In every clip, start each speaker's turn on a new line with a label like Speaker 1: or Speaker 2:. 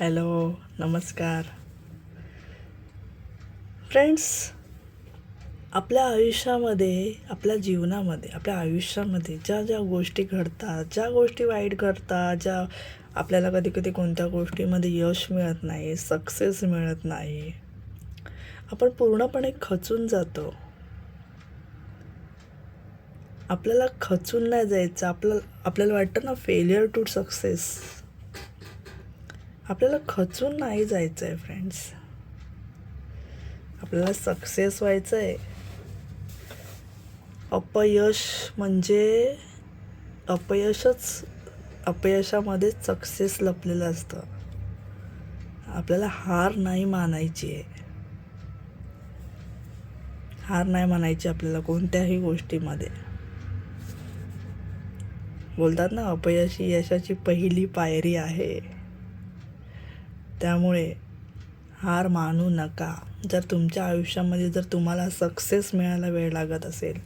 Speaker 1: Hello नमस्कार. Friends आपल्या आयुष्यामध्ये आपल्या जीवनामध्ये आपल्या आयुष्यामध्ये ज्या ज्या गोष्टी घडतात ज्या गोष्टी वाईट घडतात ज्या आपल्याला कधी कधी कोणत्या गोष्टीमध्ये यश मिळत नाही सक्सेस मिळत नाही आपण पूर्णपणे खचून जातो. आपल्याला खचून नाही जायचं आपलं आपल्याला वाटतं ना फेलियर टू सक्सेस आपल्याला खचून नाही जायचं आहे फ्रेंड्स आपल्याला सक्सेस व्हायचं आहे अपयश म्हणजे अपयशच अपयशामध्येच सक्सेस लपलेलं असतं. आपल्याला हार नाही मानायची आहे. हार नाही मानायची आपल्याला कोणत्याही गोष्टीमध्ये. बोलतात ना अपयशी यशाची पहिली पायरी आहे. त्यामुळे हार मानू नका. जर तुमच्या आयुष्यामध्ये जर तुम्हाला सक्सेस मिळायला वेळ लागत असेल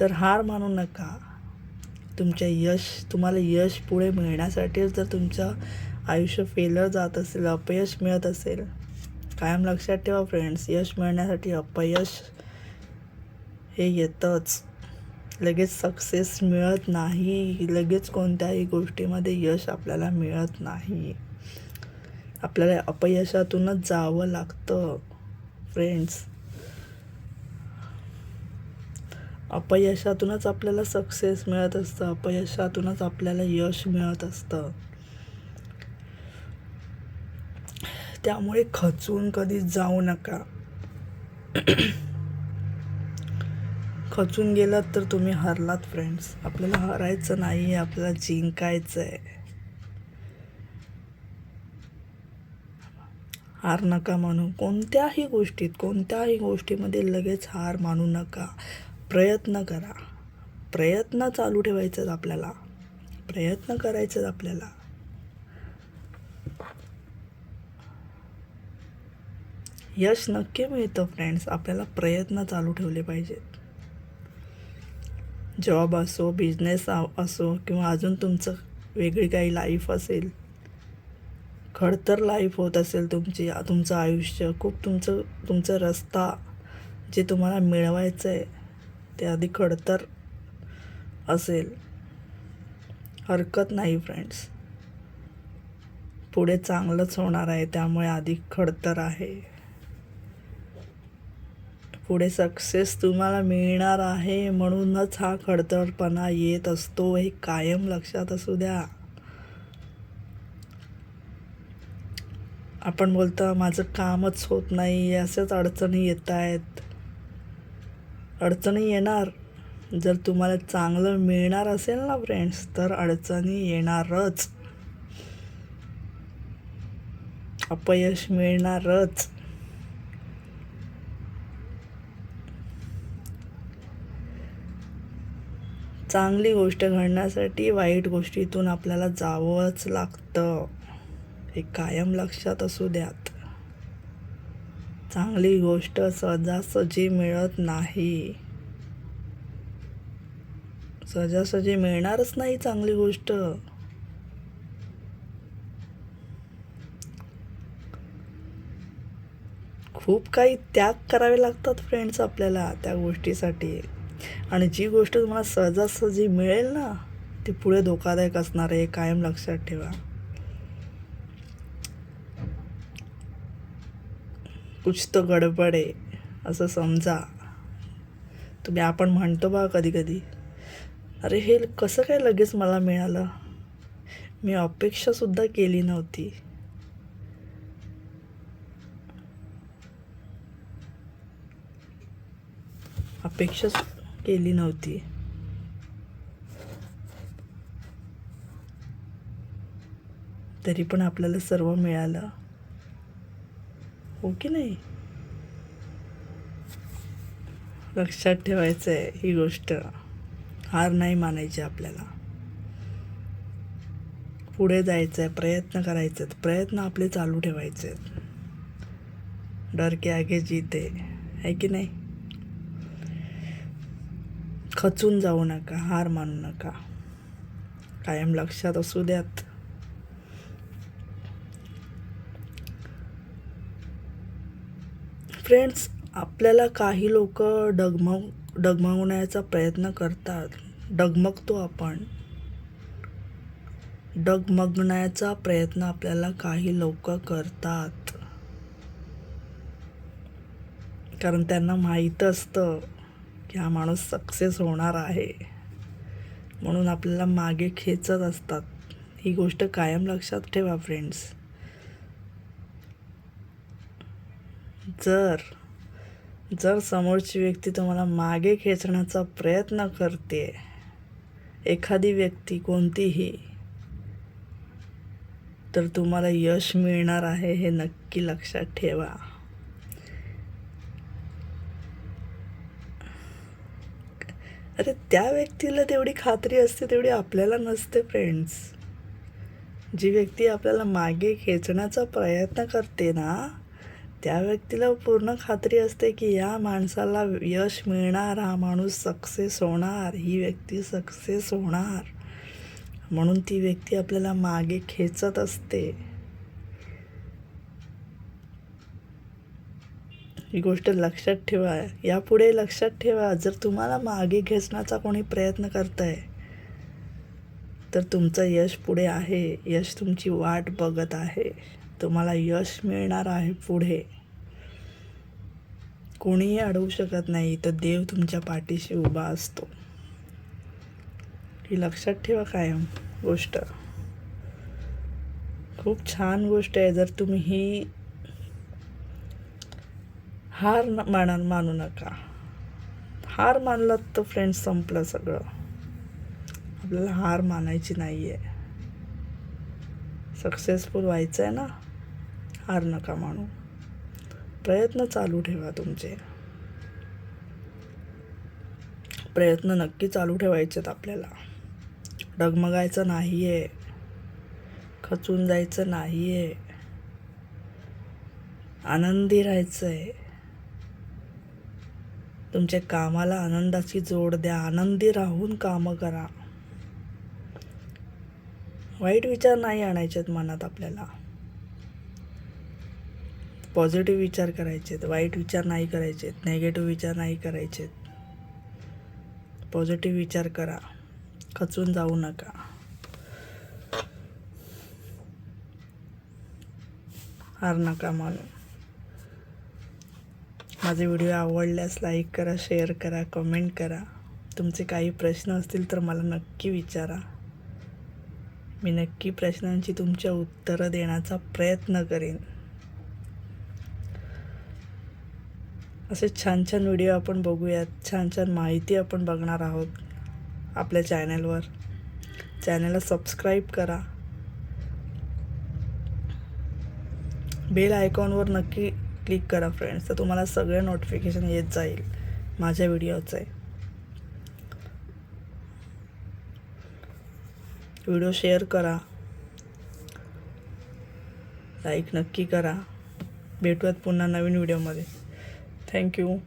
Speaker 1: तर हार मानू नका. तुमच्या यश तुम्हाला यश पुढे मिळण्यासाठीच जर तुमचं आयुष्य फेलर जात असेल अपयश मिळत असेल कायम लक्षात ठेवा फ्रेंड्स यश मिळण्यासाठी अपयश हे येतंच. लगेच सक्सेस मिळत नाही. लगेच कोणत्याही गोष्टीमध्ये यश आपल्याला मिळत नाही. आपल्याला अपयशातूनच जावं लागतं फ्रेंड्स अपयशातूनच आपल्याला सक्सेस मिळत असतं अपयशातूनच आपल्याला यश मिळत असतं. त्यामुळे खचून कधी जाऊ नका. खचून गेलात तर तुम्ही हरलात फ्रेंड्स आपल्याला हरायचं नाही आहे आपल्याला जिंकायचं आहे हार नका मानू. कोणत्याही गोष्टीत कोणत्याही गोष्टीमध्ये लगेच हार मानू नका. प्रयत्न करा. प्रयत्न चालू ठेवायचे आपल्याला. प्रयत्न करायचे आपल्याला. यश नक्की मिळतं फ्रेंड्स आपल्याला प्रयत्न चालू ठेवले पाहिजेत. जॉब असो बिझनेस असो किंवा अजून तुमचं वेगळी काही लाईफ असेल खडतर लाईफ होत असेल तुमची तुमचं आयुष्य खूप तुमचं तुमचा रस्ता जे तुम्हाला मिळवायचं आहे ते आधी खडतर असेल. हरकत नाही फ्रेंड्स पुढे चांगलंच होणार आहे त्यामुळे आधी खडतर आहे. पुढे सक्सेस तुम्हाला मिळणार आहे म्हणूनच हा खडतरपणा येत असतो हे कायम लक्षात असू द्या. आपण बोलतो माझं कामच होत नाही अशाच अडचणी येत आहेत. अडचणी येणार. जर तुम्हाला चांगलं मिळणार असेल ना फ्रेंड्स तर अडचणी येणारच. अपयश मिळणारच. चांगली गोष्ट घडण्यासाठी वाईट गोष्टीतून आपल्याला जावंच लागतं. हे कायम लक्षात असू द्यात. चांगली गोष्ट सहजासहजी मिळत नाही. सहजासहजी मिळणारच नाही चांगली गोष्ट. खूप काही त्याग करावे लागतात फ्रेंड्स आपल्याला त्या गोष्टीसाठी. आणि जी गोष्ट तुम्हाला सहजासहजी मिळेल ना ती पुढे धोकादायक असणार आहे हे कायम लक्षात ठेवा. कुछ तो गडबड आहे असं समजा. तुम्ही आपण म्हणतो बा कधी कधी अरे हे कसं काय लगेच मला मिळालं? मी अपेक्षासुद्धा केली नव्हती. अपेक्षा केली नव्हती. तरी पण आपल्याला सर्व मिळालं. हो की नाही? लक्षात ठेवायचं आहे ही गोष्ट. हार नाही मानायची आपल्याला. पुढे जायचं आहे प्रयत्न करायचे आहेत प्रयत्न आपले चालू ठेवायचे आहेत डर के आगे जीते. आहे की नाही? खचून जाऊ नका हार मानू नका. कायम लक्षात असू द्यात. फ्रेंड्स आपल्याला काही लोक डगमग डगमगण्याचा प्रयत्न करतात. डगमगतो आपण. डगमगण्याचा प्रयत्न आपल्याला काही लोक करतात. कारण त्यांना माहीत असतं की हा माणूस सक्सेस होणार आहे. म्हणून आपल्याला मागे खेचत असतात. ही गोष्ट कायम लक्षात ठेवा फ्रेंड्स जर जर समोरची व्यक्ती तुम्हाला मागे खेचण्याचा प्रयत्न करते एखादी व्यक्ती कोणतीही तर तुम्हाला यश मिळणार आहे हे नक्की लक्षात ठेवा. अरे त्या व्यक्तीला तेवढी खात्री असते तेवढी आपल्याला नसते फ्रेंड्स जी व्यक्ती आपल्याला मागे खेचण्याचा प्रयत्न करते ना त्या व्यक्तीला पूर्ण खात्री असते की या माणसाला यश मिळणार हा माणूस सक्सेस होणार ही व्यक्ती सक्सेस होणार. म्हणून ती व्यक्ती आपल्याला मागे खेचत असते. ही गोष्ट लक्षात ठेवा. यापुढे लक्षात ठेवा जर तुम्हाला मागे खेचण्याचा कोणी प्रयत्न करत आहे तर तुमचं यश पुढे आहे. यश तुमची वाट बघत आहे. तुम्हाला यश मिळणार आहे पुढे. कोणीही अडवू शकत नाही तर देव तुमच्या पाठीशी उभा असतो. ही लक्षात ठेवा कायम गोष्ट. खूप छान गोष्ट आहे जर तुम्ही ही हार न माना मानू नका. हार मानलात तर फ्रेंड्स संपलं सगळं. आपल्याला हार मानायची नाही आहे सक्सेसफुल व्हायचं आहे ना? हार नका मानू. प्रयत्न चालू ठेवा तुमचे. प्रयत्न नक्की चालू ठेवायचेत आपल्याला. डगमगायचं नाही आहे खचून जायचं नाही आहे आनंदी राहायचं आहे तुमच्या कामाला आनंदाची जोड द्या. आनंदी राहून कामं करा. वाईट विचार नाही आणायचेत मनात आपल्याला. पॉझिटिव्ह विचार करायचेत वाईट विचार नाही करायचेत नेगेटिव्ह विचार नाही करायचेत. पॉझिटिव्ह विचार करा खचून जाऊ नका. हार नका मानू माझे व्हिडिओ आवडल्यास लाईक करा शेअर करा कमेंट करा. तुमचे काही प्रश्न असतील तर मला नक्की विचारा. मी नक्की प्रश्नांची तुमच्या उत्तरं देण्याचा प्रयत्न करेन. असे छान छान व्हिडिओ आपण बघूयात. छान छान माहिती आपण बघणार आहोत आपल्या चॅनलवर. चॅनलला सबस्क्राईब करा. बेल आयकॉनवर नक्की क्लिक करा फ्रेंड्स तर तुम्हाला सगळे नोटिफिकेशन येत जाईल माझ्या व्हिडिओचे. व्हिडिओ शेअर करा. लाईक नक्की करा. भेटूयात पुन्हा नवीन व्हिडिओमध्ये. Thank you.